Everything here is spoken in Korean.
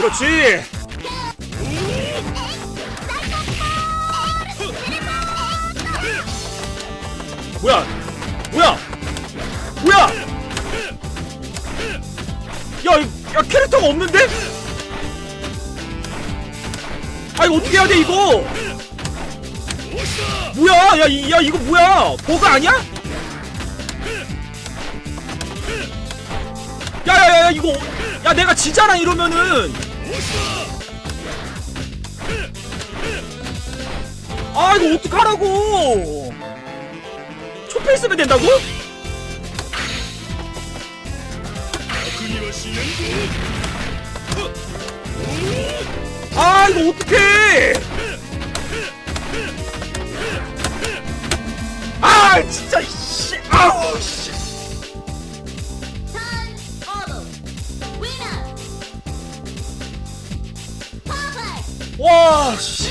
그렇지. 뭐야? 뭐야? 뭐야? 야, 이- 야 캐릭터가 없는데? 아 이거 어떻게 해야 돼 이거? 뭐야? 야, 이, 야 이거 뭐야? 버그 아니야? 야야야 이거 야 내가 지잖아 이러면은 아 이거 어떡하라고? 초필 쓰면 된다고? 아 이거 어떡해? 아 진짜 씨. 아우 씨. 와, 씨.